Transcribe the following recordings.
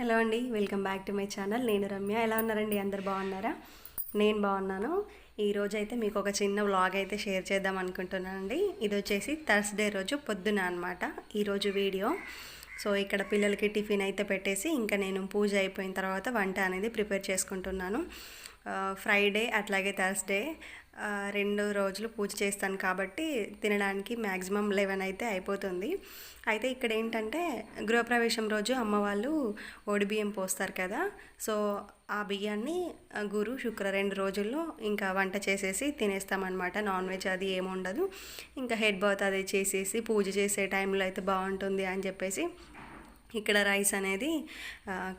Hello అండి welcome back to my channel నేను రమ్య. ఎలా ఉన్నారండి? అందరు బాగున్నారా? నేను బాగున్నాను. ఈరోజు అయితే మీకు ఒక చిన్న వ్లాగ్ అయితే షేర్ చేద్దాం అనుకుంటున్నానండి. ఇది వచ్చేసి థర్స్డే రోజు పొద్దున అనమాట ఈరోజు వీడియో. సో ఇక్కడ పిల్లలకి టిఫిన్ అయితే పెట్టేసి ఇంకా నేను పూజ అయిపోయిన తర్వాత వంట అనేది ప్రిపేర్ చేసుకుంటున్నాను. Uh, ఫ్రైడే అట్లాగే థర్స్డే రెండు రోజులు పూజ చేస్తాను కాబట్టి తినడానికి మ్యాక్సిమం లెవెన్ అయితే అయిపోతుంది. అయితే ఇక్కడ ఏంటంటే గృహప్రవేశం రోజు అమ్మవాళ్ళు ఓడి బియ్యం పోస్తారు కదా సో ఆ బియ్యాన్ని గురు శుక్ర రెండు రోజుల్లో ఇంకా వంట చేసేసి తినేస్తామన్నమాట. నాన్ వెజ్ అది ఏమి ఉండదు ఇంకా హెడ్ బాత్ అది చేసేసి పూజ చేసే టైంలో అయితే బాగుంటుంది అని చెప్పేసి ఇక్కడ రైస్ అనేది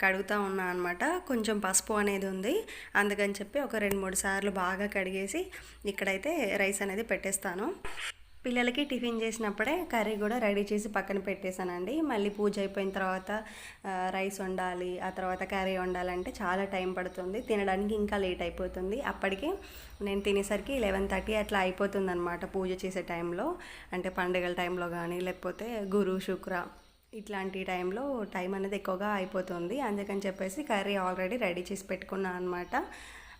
కడుగుతూ ఉన్నా అనమాట కొంచెం పసుపు అనేది ఉంది. అందుకని చెప్పి ఒక రెండు మూడు సార్లు బాగా కడిగేసి ఇక్కడైతే రైస్ అనేది పెట్టేస్తాను. పిల్లలకి టిఫిన్ చేసినప్పుడే కర్రీ కూడా రెడీ చేసి పక్కన పెట్టేశానండి. మళ్ళీ పూజ అయిపోయిన తర్వాత రైస్ వండాలి ఆ తర్వాత కర్రీ వండాలంటే చాలా టైం పడుతుంది. తినడానికి ఇంకా లేట్ అయిపోతుంది. అప్పటికి నేను తినేసరికి లెవెన్ థర్టీ అట్లా అయిపోతుంది అనమాట పూజ చేసే టైంలో. అంటే పండుగల టైంలో కానీ లేకపోతే గురు శుక్ర ఇట్లాంటి టైంలో టైం అనేది ఎక్కువగా అయిపోతుంది. అందుకని చెప్పేసి కర్రీ ఆల్రెడీ రెడీ చేసి పెట్టుకున్నాను అనమాట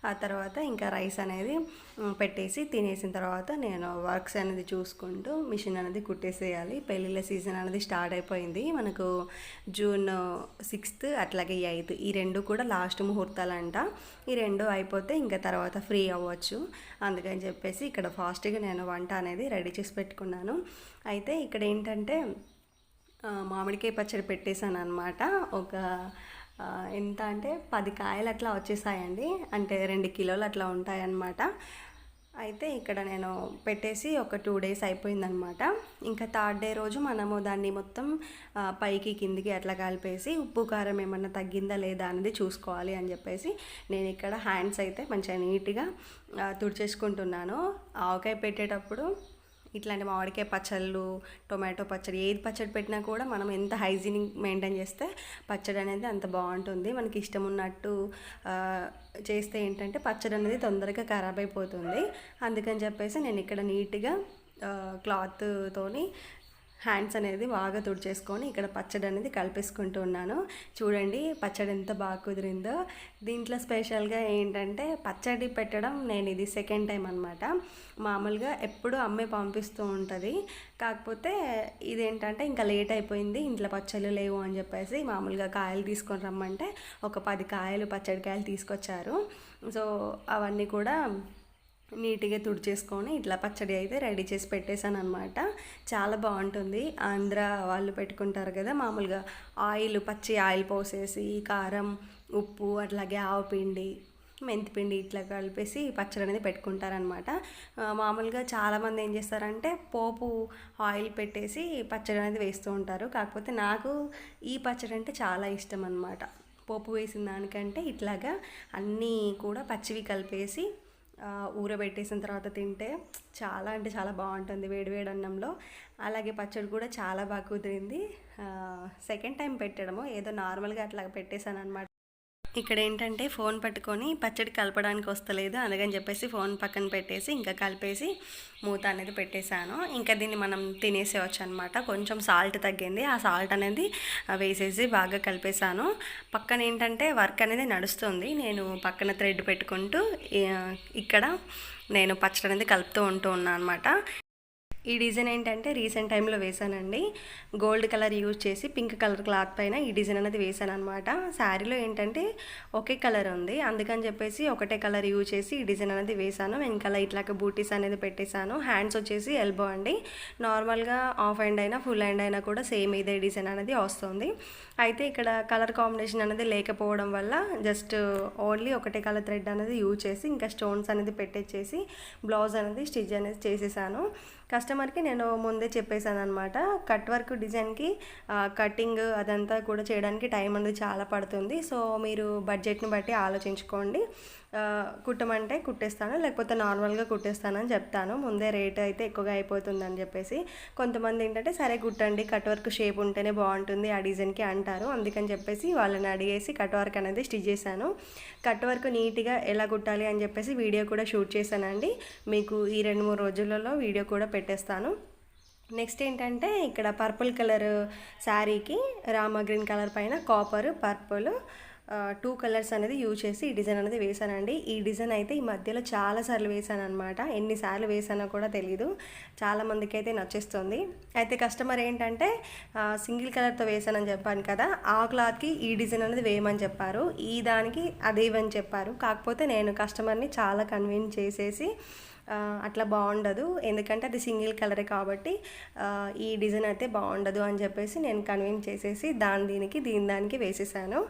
ఆ తర్వాత ఇంకా రైస్ అనేది పెట్టేసి తినేసిన తర్వాత నేను వర్క్స్ అనేది చూసుకుంటూ మిషన్ అనేది కుట్టేసేయాలి. పెళ్ళిళ్ళ సీజన్ అనేది స్టార్ట్ అయిపోయింది. మనకు జూన్ సిక్స్త్ అట్లాగే ఎయిత్ ఈ రెండు కూడా లాస్ట్ ముహూర్తాలంట. ఈ రెండు అయిపోతే ఇంకా తర్వాత ఫ్రీ అవ్వచ్చు. అందుకని చెప్పేసి ఇక్కడ ఫాస్ట్గా నేను వంట అనేది రెడీ చేసి పెట్టుకున్నాను. అయితే ఇక్కడ ఏంటంటే మామిడికాయ పచ్చడి పెట్టేశాను అనమాట ఒక ఎంత అంటే పది కాయలు అట్లా వచ్చేసాయండి. అంటే రెండు కిలోలు అట్లా ఉంటాయన్నమాట. అయితే ఇక్కడ నేను పెట్టేసి ఒక టూ డేస్ అయిపోయిందనమాట ఇంకా థర్డ్ డే రోజు మనము దాన్ని మొత్తం పైకి కిందికి అట్లా కలిపేసి ఉప్పు కారం ఏమన్నా తగ్గిందా లేదా అనేది చూసుకోవాలి అని చెప్పేసి నేను ఇక్కడ హ్యాండ్స్ అయితే మంచిగా నీట్గా తుడిచేసుకుంటున్నాను. ఆవకాయ పెట్టేటప్పుడు ఇట్లాంటి మామిడికాయ పచ్చళ్ళు టొమాటో పచ్చడి ఏది పచ్చడి పెట్టినా కూడా మనం ఎంత హైజీనిక్ మెయింటైన్ చేస్తే పచ్చడి అనేది అంత బాగుంటుంది. మనకి ఇష్టం ఉన్నట్టు చేస్తే ఏంటంటే పచ్చడి అనేది తొందరగా ఖరాబ్ అయిపోతుంది. అందుకని చెప్పేసి నేను ఇక్కడ నీట్గా క్లాత్తోని హ్యాండ్స్ అనేది బాగా తుడిచేసుకొని ఇక్కడ పచ్చడి అనేది కలిపేసుకుంటూ ఉన్నాను. చూడండి పచ్చడి ఎంత బాగా కుదిరిందో. దీంట్లో స్పెషల్గా ఏంటంటే పచ్చడి పెట్టడం నేను ఇది సెకండ్ టైం అనమాట మామూలుగా ఎప్పుడు అమ్మే పంపిస్తూ ఉంటుంది. కాకపోతే ఇదేంటంటే ఇంకా లేట్ అయిపోయింది ఇంట్లో పచ్చళ్ళు లేవు అని చెప్పేసి మామూలుగా కాయలు తీసుకొని రమ్మంటే ఒక పది కాయలు పచ్చడి కాయలు తీసుకొచ్చారు. సో అవన్నీ కూడా నీట్గా తుడిచేసుకొని ఇట్లా పచ్చడి అయితే రెడీ చేసి పెట్టేశాను అనమాట చాలా బాగుంటుంది. ఆంధ్ర వాళ్ళు పెట్టుకుంటారు కదా మామూలుగా ఆయిల్ పచ్చి ఆయిల్ పోసేసి కారం ఉప్పు అట్లాగే ఆవపిండి మెంతిపిండి ఇట్లా కలిపేసి పచ్చడి అనేది పెట్టుకుంటారనమాట మామూలుగా చాలామంది ఏం చేస్తారంటే పోపు ఆయిల్ పెట్టేసి పచ్చడి అనేది వేస్తూ ఉంటారు. కాకపోతే నాకు ఈ పచ్చడి అంటే చాలా ఇష్టం అనమాట పోపు వేసిన దానికంటే ఇట్లాగా అన్నీ కూడా పచ్చివి కలిపేసి ఊరబెట్టేసిన తర్వాత తింటే చాలా అంటే చాలా బాగుంటుంది వేడివేడి అన్నంలో. అలాగే పచ్చడి కూడా చాలా బాగా కుదిరింది. సెకండ్ టైం పెట్టడము. ఏదో నార్మల్గా అట్లా పెట్టేశాను అనమాట ఇక్కడ ఏంటంటే ఫోన్ పట్టుకొని పచ్చడి కలపడానికి వస్తలేదు అందుకని చెప్పేసి ఫోన్ పక్కన పెట్టేసి ఇంకా కలిపేసి మూత అనేది పెట్టేశాను. ఇంకా దీన్ని మనం తినేసేవచ్చు అనమాట కొంచెం సాల్ట్ తగ్గింది. ఆ సాల్ట్ అనేది వేసేసి బాగా కలిపేశాను. పక్కన ఏంటంటే వర్క్ అనేది నడుస్తుంది. నేను పక్కన థ్రెడ్ పెట్టుకుంటూ ఇక్కడ నేను పచ్చడి అనేది కలుపుతూ ఉంటూ ఉన్నాను అనమాట ఈ డిజైన్ ఏంటంటే రీసెంట్ టైంలో వేసానండి గోల్డ్ కలర్ యూజ్ చేసి పింక్ కలర్ క్లాత్ పైన ఈ డిజైన్ అనేది వేసాను అనమాట శారీలో ఏంటంటే ఒకే కలర్ ఉంది. అందుకని చెప్పేసి ఒకటే కలర్ యూజ్ చేసి ఈ డిజైన్ అనేది వేసాను వెనకాల ఇట్లాగ బూటీస్ అనేది పెట్టేశాను. హ్యాండ్స్ వచ్చేసి ఎల్బో అండి. నార్మల్గా ఆఫ్ హ్యాండ్ అయినా ఫుల్ హ్యాండ్ అయినా కూడా సేమ్ ఇదే డిజైన్ అనేది వస్తుంది. అయితే ఇక్కడ కలర్ కాంబినేషన్ అనేది లేకపోవడం వల్ల జస్ట్ ఓన్లీ ఒకటే కలర్ థ్రెడ్ అనేది యూజ్ చేసి ఇంకా స్టోన్స్ అనేది పెట్టేసేసి బ్లౌజ్ అనేది స్టిచ్ అనేది చేసేసాను. కస్టమర్కి నేను ముందే చెప్పేశాను అనమాట కట్ వర్క్ డిజైన్కి కటింగ్ అదంతా కూడా చేయడానికి టైం అనేది చాలా పడుతుంది. సో మీరు బడ్జెట్ని బట్టి ఆలోచించుకోండి. కుట్టమంటే కుట్టేస్తాను లేకపోతే నార్మల్గా కుట్టేస్తానని చెప్తాను. ముందే రేట్ అయితే ఎక్కువగా అయిపోతుందని చెప్పేసి. కొంతమంది ఏంటంటే సరే కుట్టండి కట్ వర్క్ షేప్ ఉంటేనే బాగుంటుంది ఆ డిజైన్కి అంటారు. అందుకని చెప్పేసి వాళ్ళని అడిగేసి కట్ వర్క్ అనేది స్టిచ్ చేశాను. కట్ వర్క్ నీట్గా ఎలా కుట్టాలి అని చెప్పేసి వీడియో కూడా షూట్ చేశానండి. మీకు ఈ రెండు మూడు రోజులలో వీడియో కూడా పెట్టేస్తాను. నెక్స్ట్ ఏంటంటే ఇక్కడ పర్పుల్ కలర్ శారీకి రామ గ్రీన్ కలర్ పైన కాపర్ పర్పుల్ టూ కలర్స్ అనేది యూజ్ చేసి ఈ డిజైన్ అనేది వేసానండి ఈ డిజైన్ అయితే ఈ మధ్యలో చాలాసార్లు వేసాను అనమాట ఎన్నిసార్లు వేసానో కూడా తెలీదు. చాలామందికి అయితే నచ్చేస్తుంది. అయితే కస్టమర్ ఏంటంటే సింగిల్ కలర్తో వేసానని చెప్పాను కదా ఆ క్లాత్కి ఈ డిజైన్ అనేది వేయమని చెప్పారు. ఈ దానికి అదేవని చెప్పారు. కాకపోతే నేను కస్టమర్ని చాలా కన్విన్స్ చేసేసి అట్లా బాగుండదు. ఎందుకంటే అది సింగిల్ కలరే కాబట్టి ఈ డిజైన్ అయితే బాగుండదు అని చెప్పేసి నేను కన్విన్స్ చేసేసి దాని దీనికి దీని దానికి వేసేసాను.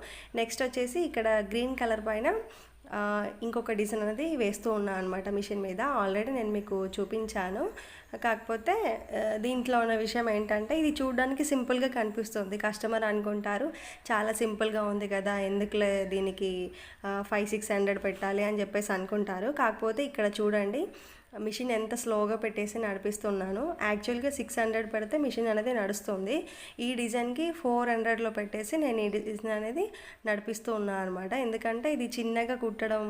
నెక్స్ట్ వచ్చేసి ఇక్కడ గ్రీన్ కలర్ పైన ఇంకొక డిజైన్ అనేది వేస్తూ ఉన్నాను అనమాట మిషన్ మీద. ఆల్రెడీ నేను మీకు చూపించాను. కాకపోతే దీంట్లో ఉన్న విషయం ఏంటంటే ఇది చూడడానికి సింపుల్గా కనిపిస్తుంది. కస్టమర్ అనుకుంటారు చాలా సింపుల్గా ఉంది కదా ఎందుకులే దీనికి ఫైవ్ సిక్స్ హండ్రెడ్ పెట్టాలి అని చెప్పేసి అనుకుంటారు. కాకపోతే ఇక్కడ చూడండి మిషన్ ఎంత స్లోగా పెట్టేసి నడిపిస్తున్నాను యాక్చువల్గా సిక్స్ హండ్రెడ్ పెడితే మిషన్ అనేది నడుస్తుంది. ఈ డిజైన్కి ఫోర్ హండ్రెడ్లో పెట్టేసి నేను ఈ డిజైన్ అనేది నడిపిస్తూ ఉన్నాను అనమాట ఎందుకంటే ఇది చిన్నగా కుట్టడం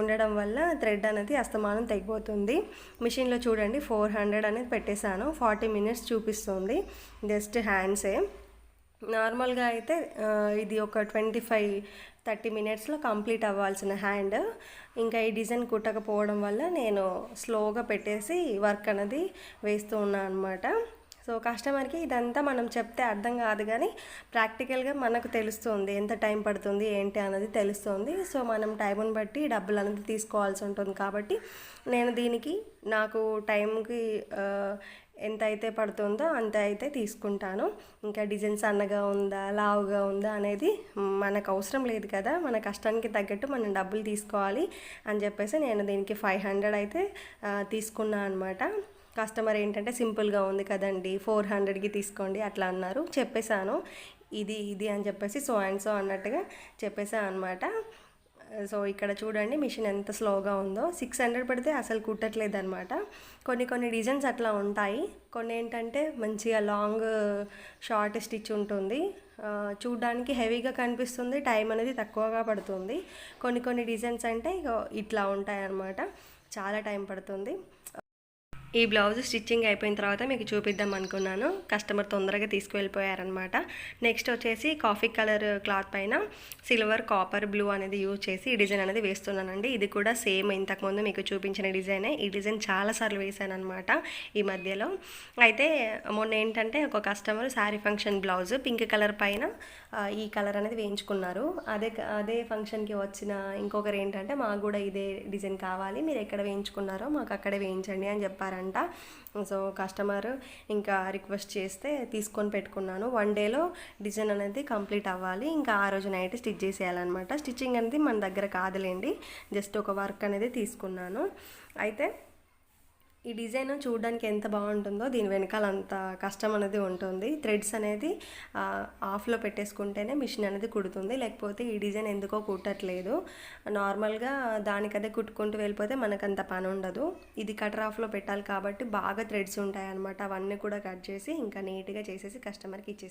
ఉండడం వల్ల థ్రెడ్ అనేది అస్తమానం తగ్గిపోతుంది మిషన్లో చూడండి ఫోర్ హండ్రెడ్ అనేది పెట్టేశాను. ఫార్టీ మినిట్స్ చూపిస్తుంది. జస్ట్ హ్యాండ్సే. నార్మల్గా అయితే ఇది ఒక ట్వంటీ ఫైవ్ థర్టీ మినిట్స్లో కంప్లీట్ అవ్వాల్సిన హ్యాండ్. ఇంకా ఈ డిజైన్ కుట్టకపోవడం వల్ల నేను స్లోగా పెట్టేసి వర్క్ అనేది వేస్తూ ఉన్నాను అనమాట సో కస్టమర్కి ఇదంతా మనం చెప్తే అర్థం కాదు కానీ ప్రాక్టికల్గా మనకు తెలుస్తుంది ఎంత టైం పడుతుంది ఏంటి అనేది తెలుస్తుంది. సో మనం టైంని బట్టి డబ్బులు అనేది తీసుకోవాల్సి ఉంటుంది కాబట్టి నేను దీనికి నాకు టైంకి ఎంత అయితే పడుతుందో అంత అయితే తీసుకుంటాను. ఇంకా డిజైన్ సన్నగా ఉందా లావుగా ఉందా అనేది మనకు అవసరం లేదు కదా. మన కష్టానికి తగ్గట్టు మనం డబ్బులు తీసుకోవాలి అని చెప్పేసి నేను దీనికి ఫైవ్ హండ్రెడ్ అయితే తీసుకున్నాను అనమాట కస్టమర్ ఏంటంటే సింపుల్గా ఉంది కదండి ఫోర్ హండ్రెడ్కి తీసుకోండి అట్లా అన్నారు. చెప్పేశాను. ఇది ఇది అని చెప్పేసి సో అండ్ సో అన్నట్టుగా చెప్పేశాను అనమాట సో ఇక్కడ చూడండి మిషన్ ఎంత స్లోగా ఉందో. సిక్స్ హండ్రెడ్ పెడితే అసలు కుట్టట్లేదు అనమాట కొన్ని కొన్ని డిజైన్స్ అట్లా ఉంటాయి. కొన్ని ఏంటంటే మంచిగా లాంగ్ షార్ట్ స్టిచ్ ఉంటుంది. చూడడానికి హెవీగా కనిపిస్తుంది. టైం అనేది తక్కువగా పడుతుంది. కొన్ని కొన్ని డిజైన్స్ అంటే ఇగో ఇట్లా ఉంటాయి అన్నమాట చాలా టైం పడుతుంది. ఈ బ్లౌజ్ స్టిచ్చింగ్ అయిపోయిన తర్వాత మీకు చూపిద్దాం అనుకున్నాను. కస్టమర్ తొందరగా తీసుకువెళ్ళిపోయారనమాట నెక్స్ట్ వచ్చేసి కాఫీ కలర్ క్లాత్ పైన సిల్వర్ కాపర్ బ్లూ అనేది యూజ్ చేసి ఈ డిజైన్ అనేది వేస్తున్నానండి. ఇది కూడా సేమ్ ఇంతకుముందు మీకు చూపించిన డిజైనే. ఈ డిజైన్ చాలాసార్లు వేసాను అనమాట ఈ మధ్యలో. అయితే మొన్న ఏంటంటే ఒక customer sari function blouse pink colour పైన ఈ కలర్ అనేది వేయించుకున్నారు. అదే అదే ఫంక్షన్కి వచ్చిన ఇంకొకరు ఏంటంటే మాకు కూడా ఇదే డిజైన్ కావాలి. మీరు ఎక్కడ వేయించుకున్నారో మాకు అక్కడే వేయించండి అని చెప్పారండి. అంట సో కస్టమర్ ఇంకా రిక్వెస్ట్ చేస్తే తీసుకొని పెట్టుకున్నాను. వన్ డేలో డిజైన్ అనేది కంప్లీట్ అవ్వాలి. ఇంకా ఆ రోజు నైట్ స్టిచ్ చేసేయాలన్నమాట. స్టిచ్చింగ్ అనేది మన దగ్గర కాదులేండి. జస్ట్ ఒక వర్క్ అనేది తీసుకున్నాను. అయితే ఈ డిజైన్ చూడడానికి ఎంత బాగుంటుందో దీని వెనకాల అంత కష్టం అనేది ఉంటుంది. థ్రెడ్స్ అనేది ఆఫ్లో పెట్టేసుకుంటేనే మిషన్ అనేది కుడుతుంది. లేకపోతే ఈ డిజైన్ ఎందుకో కుట్టట్లేదు. నార్మల్గా దానికదే కుట్టుకుంటూ వెళ్ళిపోతే మనకు అంత పని ఉండదు. ఇది కటర్ ఆఫ్లో పెట్టాలి కాబట్టి బాగా థ్రెడ్స్ ఉంటాయి అన్నమాట అవన్నీ కూడా కట్ చేసి ఇంకా నీట్గా చేసేసి కస్టమర్కి ఇచ్చేసాను